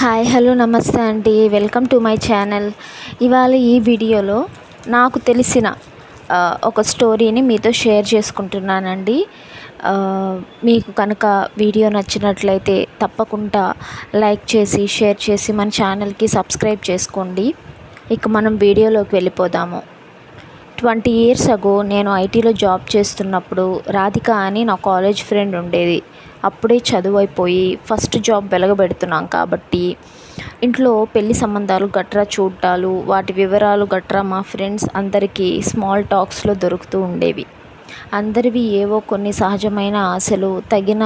Hi hello నమస్తే అండి. Welcome to my channel ఇవాళ ఈ వీడియోలో నాకు తెలిసిన ఒక స్టోరీని మీతో షేర్ చేసుకుంటున్నానండి. మీకు కనుక వీడియో నచ్చినట్లయితే తప్పకుండా లైక్ చేసి షేర్ చేసి మన ఛానల్కి సబ్స్క్రైబ్ చేసుకోండి. ఇక మనం వీడియోలోకి వెళ్ళిపోదాము. ట్వంటీ ఇయర్స్ అగో నేను ఐటీలో జాబ్ చేస్తున్నప్పుడు రాధిక అని నా కాలేజ్ ఫ్రెండ్ ఉండేది. అప్పుడే చదువు అయిపోయి ఫస్ట్ జాబ్ వెలగబెడుతున్నాం కాబట్టి ఇంట్లో పెళ్ళి సంబంధాలు గట్రా చూడటాలు వాటి వివరాలు గట్రా మా ఫ్రెండ్స్ అందరికీ స్మాల్ టాక్స్లో దొరుకుతూ ఉండేవి. అందరివి ఏవో కొన్ని సహజమైన ఆశలు తగిన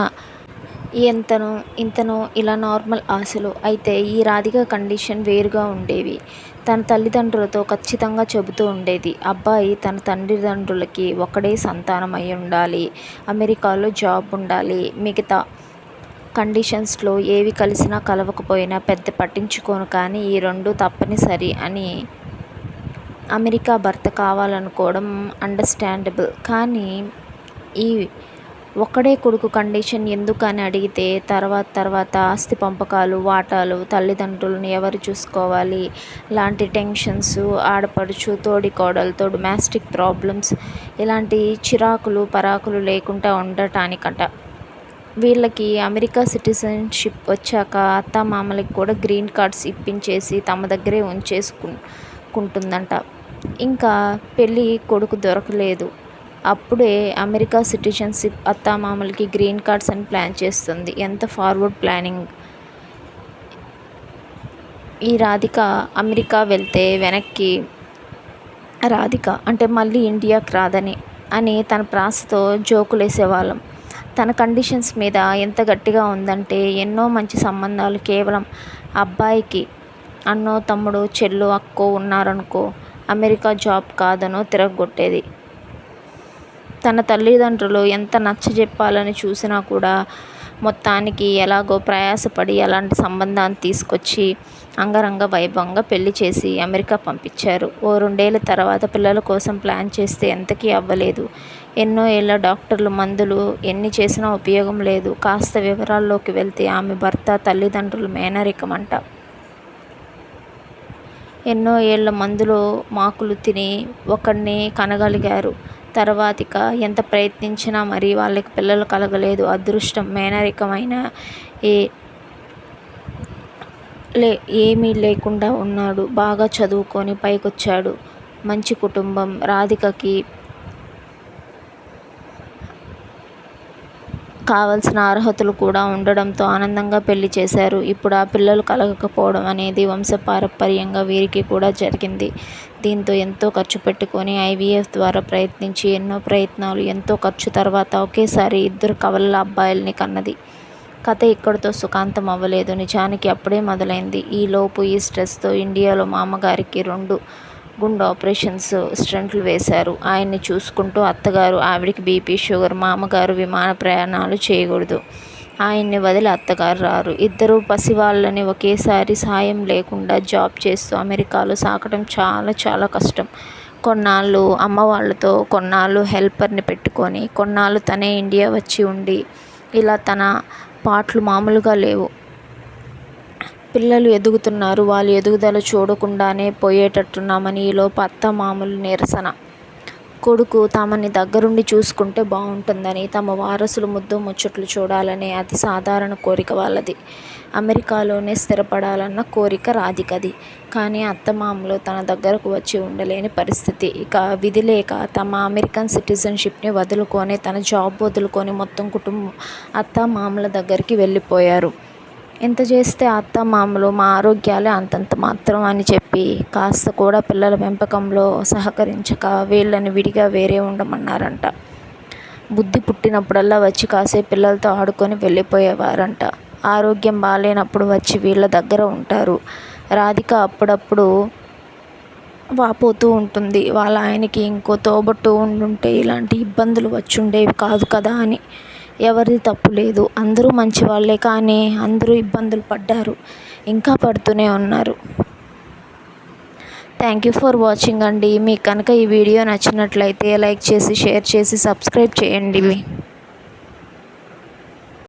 ఎంతనో ఇంతనో ఇలా నార్మల్ ఆశలు. అయితే ఈ రాధిక కండిషన్ వేరుగా ఉండేవి. తన తల్లిదండ్రులతో ఖచ్చితంగా చెబుతూ ఉండేది అబ్బాయి తన తల్లిదండ్రులకి ఒకడే సంతానం అయి ఉండాలి అమెరికాలో జాబ్ ఉండాలి మిగతా కండిషన్స్లో ఏవి కలిసినా కలవకపోయినా పెద్ద పట్టించుకోను కానీ ఈ రెండు తప్పనిసరి అని అమెరికా భర్త కావాలనుకోవడం అండర్స్టాండబుల్ కానీ ఈ ఒక్కడే కొడుకు కండిషన్ ఎందుకని అడిగితే తర్వాత తర్వాత ఆస్తి పంపకాలు వాటాలు తల్లిదండ్రులను ఎవరు చూసుకోవాలి? లాంటి టెన్షన్స్ ఆడపడుచు తోడి కోడలతో డొమాస్టిక్ ప్రాబ్లమ్స్ ఇలాంటి చిరాకులు పరాకులు లేకుండా ఉండటానికట. వీళ్ళకి అమెరికా సిటిజన్షిప్ వచ్చాక అత్తామామలకి కూడా గ్రీన్ కార్డ్స్ ఇప్పించేసి తమ దగ్గరే ఉంచేసుకుంటుందంట ఇంకా పెళ్ళి కొడుకు దొరకలేదు. అప్పుడే అమెరికా సిటిజన్షిప్ అత్తామామలకి గ్రీన్ కార్డ్స్ అని ప్లాన్ చేస్తుంది. ఎంత ఫార్వర్డ్ ప్లానింగ్? ఈ రాధిక అమెరికా వెళ్తే వెనక్కి రాధిక అంటే మళ్ళీ ఇండియాకి రాదని అని తన ప్రాసతో జోకులు వేసేవాళ్ళం తన కండిషన్స్ మీద ఎంత గట్టిగా ఉందంటే ఎన్నో మంచి సంబంధాలు కేవలం అబ్బాయికి అన్నో తమ్ముడు చెల్లు అక్కో ఉన్నారనుకో అమెరికా జాబ్ కాదనో తిరగొట్టేది తన తల్లిదండ్రులు ఎంత నచ్చజెప్పాలని చూసినా కూడా మొత్తానికి ఎలాగో ప్రయాసపడి అలాంటి సంబంధాన్ని తీసుకొచ్చి అంగరంగ వైభవంగా పెళ్ళి చేసి అమెరికా పంపించారు. ఓ రెండేళ్ళ తర్వాత పిల్లల కోసం ప్లాన్ చేస్తే ఎంతకీ అవ్వలేదు. ఎన్నో ఏళ్ళ డాక్టర్లు మందులు ఎన్ని చేసినా ఉపయోగం లేదు. కాస్త వివరాల్లోకి వెళ్తే ఆమె భర్త తల్లిదండ్రులు మేనరికమంట. ఎన్నో ఏళ్ళ మందులు మాకులు తిని ఒకడిని కనగలిగారు. తర్వాతిక ఎంత ప్రయత్నించినా మరి వాళ్ళకి పిల్లలు కలగలేదు అదృష్టం మేనరికమైన ఏ లే ఏమీ లేకుండా ఉన్నాడు. బాగా చదువుకొని పైకొచ్చాడు. మంచి కుటుంబం. రాధికకి కావలసిన అర్హతలు కూడా ఉండడంతో ఆనందంగా పెళ్ళి చేశారు. ఇప్పుడు ఆ పిల్లలు కలగకపోవడం అనేది వంశపారంపర్యంగా వీరికి కూడా జరిగింది. దీంతో ఎంతో ఖర్చు పెట్టుకొని ఐవీఎఫ్ ద్వారా ప్రయత్నించి ఎన్నో ప్రయత్నాలు ఎంతో ఖర్చు తర్వాత ఒకేసారి ఇద్దరు కవలల అబ్బాయిల్ని కన్నది. కథ ఇక్కడితో సుఖాంతం అవ్వలేదు. నిజానికి అప్పుడే మొదలైంది. ఈలోపు ఈ స్ట్రెస్తో ఇండియాలో మామగారికి రెండు గుండె ఆపరేషన్స్ స్టంట్లు వేశారు. ఆయన్ని చూసుకుంటూ అత్తగారు ఆవిడికి బీపీ షుగర్ మామగారు విమాన ప్రయాణాలు చేయకూడదు. ఆయన్ని వదిలి అత్తగారు రారు. ఇద్దరు పసివాళ్ళని ఒకేసారి సాయం లేకుండా జాబ్ చేస్తూ అమెరికాలో సాకడం చాలా చాలా కష్టం. కొన్నాళ్ళు అమ్మ వాళ్ళతో కొన్నాళ్ళు హెల్పర్ని పెట్టుకొని కొన్నాళ్ళు తనే ఇండియా వచ్చి ఉండి ఇలా తన పాటలు మామూలుగా లేవు. పిల్లలు ఎదుగుతున్నారు వాళ్ళు ఎదుగుదల చూడకుండానే పోయేటట్టున్నామని ఈలోపు అత్తమామలు నిరసన. కొడుకు తమని దగ్గరుండి చూసుకుంటే బాగుంటుందని తమ వారసులు ముద్దు ముచ్చట్లు చూడాలనే అతి సాధారణ కోరిక వాళ్ళది. అమెరికాలోనే స్థిరపడాలన్న కోరిక రాధికది. కానీ అత్తమామలు తన దగ్గరకు వచ్చి ఉండలేని పరిస్థితి. ఇక విధి లేక తమ అమెరికన్ సిటిజన్షిప్ని వదులుకొని తన జాబ్ వదులుకొని మొత్తం కుటుంబం అత్తమామల దగ్గరికి వెళ్ళిపోయారు. ఎంత చేస్తే అత్త మామలు మా ఆరోగ్యాలే అంతంత మాత్రం అని చెప్పి కాస్త కూడా పిల్లల పెంపకంలో సహకరించక వీళ్ళని విడిగా వేరే ఉండమన్నారంట. బుద్ధి పుట్టినప్పుడల్లా వచ్చి కాసే పిల్లలతో ఆడుకొని వెళ్ళిపోయేవారంట. ఆరోగ్యం బాగాలేనప్పుడు వచ్చి వీళ్ళ దగ్గర ఉంటారు. రాధిక అప్పుడప్పుడు వాపోతూ ఉంటుంది. వాళ్ళ ఆయనకి ఇంకో తోబట్టు ఉండుంటే ఇలాంటి ఇబ్బందులు వచ్చి ఉండేవి కాదు కదా అని. ఎవరిది తప్పు లేదు. అందరూ మంచి వాళ్ళే కానీ అందరూ ఇబ్బందులు పడ్డారు. ఇంకా పడుతూనే ఉన్నారు. థ్యాంక్ యూ ఫర్ వాచింగ్ అండి. మీకు కనుక ఈ వీడియో నచ్చినట్లయితే లైక్ చేసి షేర్ చేసి సబ్స్క్రైబ్ చేయండి.